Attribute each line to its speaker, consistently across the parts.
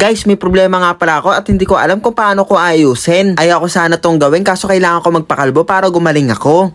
Speaker 1: Guys, may problema nga pala ako at hindi ko alam kung paano ko ayusin. Ayaw ko sana tong gawin kaso kailangan ko magpakalbo para gumaling ako.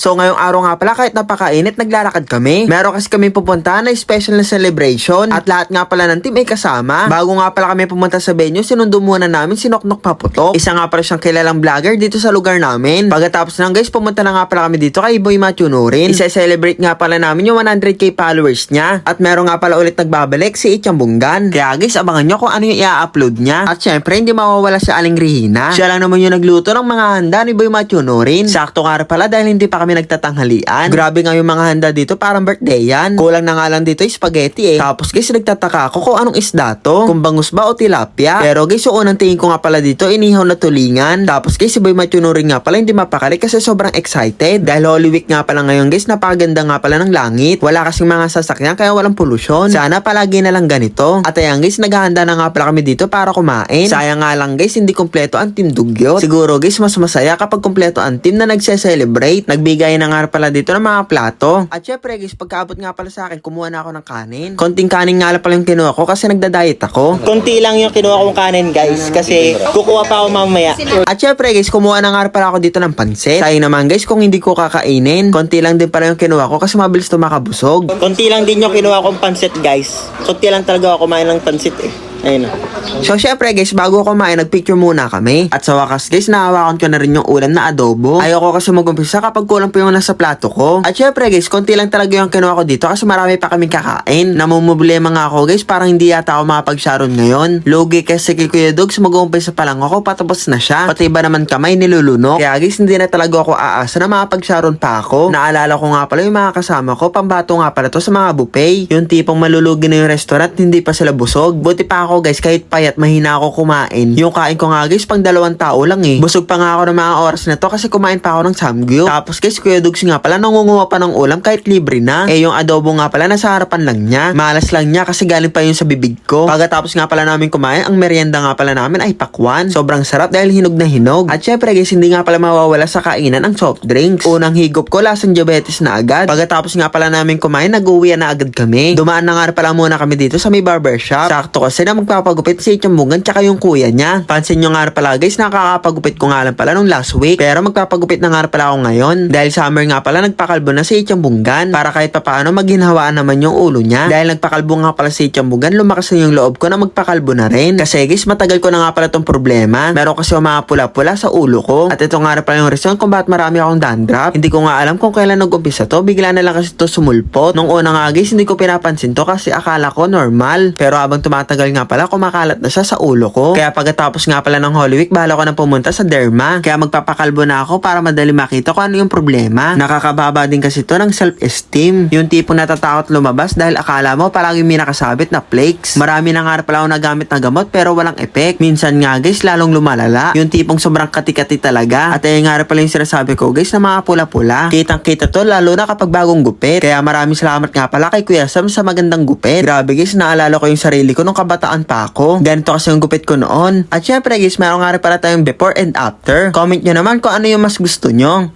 Speaker 1: So ngayong araw nga pala kahit napakainit naglalakad kami. Meron kasi kami pupunta na special na celebration at lahat nga pala ng team ay kasama. Bago nga pala kami pumunta sa venue, sinundo muna namin si Noknok Paputok. Isa nga pala siyang kilalang vlogger dito sa lugar namin. Pagkatapos lang guys, pumunta na nga pala kami dito kay Boy Matthew Nurin. Isa-celebrate nga pala namin yung 100k followers niya. At meron nga pala ulit nagbabalik si Ichang Bunggan. Kaya guys, abangan nyo kung ano yung i-upload niya. At syempre, hindi mawawala si Aling Rihina. Siya lang naman yung nagluto ng mga handa ni Boy Matthew Nurin. Sakto nga pala dahil hindi pa kami nagtatanghalian. Grabe nga yung mga handa dito, parang birthday yan. Kulang na nga lang dito yung spaghetti eh. Tapos guys, nagtataka ako kung anong isda to. Kung bangus ba o tilapia. Pero guys, yung unang tingin ko nga pala dito, inihaw na tulingan. Tapos guys, si Boy Matthew Nurin nga pala hindi mapakali kasi sobrang excited. Dahil Holy Week nga pala ngayon guys, napaganda nga pala ng langit. Wala kasing mga sasakyan kaya walang polusyon. Sana palagi na lang ganito. At ayan guys, naghahanda na nga pala kami dito para kumain. Sayang nga lang guys, hindi kompleto ang team Dugyot. Siguro guys, mas masaya kapag kompleto ang team na nagse-celebrate. Nagbigay na nga pala dito ng mga plato. At syempre guys, pagkaabot nga pala sa akin, kumuha na ako ng kanin. Konting kanin nga pala yung kinuha ko kasi nagda-diet ako. Konti lang yung kinuha kong kanin guys kasi kukuha pa ako mamaya. At syempre guys, kumuha na nga pala ako dito ng pansit. Sayang naman guys kung hindi ko kakainin. Konti lang din pala yung kinuha ko kasi mabilis to makabusog. Konti lang din yung kinuha kong pansit guys. Konti lang talaga ako kumain ng pansit eh. Ayun na. So, syempre guys, bago kumain, nagpicture muna kami. At sa wakas guys, nahawakan ko na rin yung ulam na adobo. Ayoko kasi mag-umpisa kapag kulang pa yung nasa plato ko. At syempre guys, konti lang talaga yung kinuha ko dito kasi marami pa kaming kakain. Namumblema nga ako guys, parang hindi yata ako makapag-sharon ngayon. Logi kasi kay Kuya Dogs, mag-uumpisa pa lang ako, patapos na siya. Pati ba naman kamay nilulunok. Kaya guys, hindi na talaga ako aasa na makapag-sharon pa ako. Naalala ko nga pala yung mga kasama ko, pambato nga pala to sa mga buffet. Yung tipong malulugi na yung restaurant, hindi pa sila busog. Buti pa ako guys, kahit payat mahina ako kumain. Yung kain ko nga guys, pang dalawang tao lang eh. Busog pa nga ako ng mga oras na to kasi kumain pa ako ng samgyup. Tapos guys, Kuya Dugs nga pala nangunguha pa ng ulam kahit libre na. Eh yung adobo nga pala nasa harapan lang niya. Malas lang niya kasi galing pa yun sa bibig ko. Pagkatapos nga pala namin kumain, ang merienda nga pala namin ay pakwan. Sobrang sarap dahil hinog na hinog. At syempre guys, hindi nga pala mawawala sa kainan ang soft drinks. Unang higop ko, lasang diabetes na agad. Pagkatapos nga pala namin kumain, nag-uwi na agad kami. Dumaan na nga pala muna kami dito sa may barbershop. Sakto kasi na magpapagupit si Chambungan tsaka yung kuya niya. Pansin nyo nga pala guys, nakakapagupit ko nga lang pala nung last week. Pero magpapagupit na nga pala ako ngayon. Dahil summer nga pala, nagpakalbo na si Chambungan. Para kahit papaano maghinhawaan naman yung ulo niya. Dahil nagpakalbo nga pala si Chambungan, lumakas na yung loob ko na magpakalbo na rin. Kasi guys, matagal ko na nga pala tong problema. Meron kasi yung mga pula-pula sa ulo ko. At ito nga pala yung reason kung bakit marami akong dandruff. Hindi ko nga alam kung kailan nag-umpisa to. Bigla na lang kasi to sumulpot. Nung una nga guys, hindi ko pinapansin to kasi akala ko normal. Pero habang tumatagal nga pala, kumakalat na siya sa ulo ko. Kaya pagkatapos nga pala ng Holy Week, bahala ko na pumunta sa derma. Kaya magpapakalbo na ako para madali makita kung ano yung problema. Nakakababa din kasi to ng self-esteem. Yung tipong natatakot lumabas dahil akala mo palagi may nakasabit na flakes. Marami na nga pala ako nagamit na gamot pero walang effect. Minsan nga guys, lalong lumalala. Yung tipong sobrang kati-kati talaga. At ayun nga pala yung sinasabi ko guys na mga pula-pula. Kitang kita to lalo na kapag bagong gupit. Kaya maraming salamat nga pala kay Kuya Sam sa magandang gupit. Grabe guys, naalala ko yung sarili ko nung kabataan pa ako. Ganito kasi yung gupit ko noon. At syempre guys, meron nga rin pala tayong before and after. Comment nyo naman kung ano yung mas gusto nyo.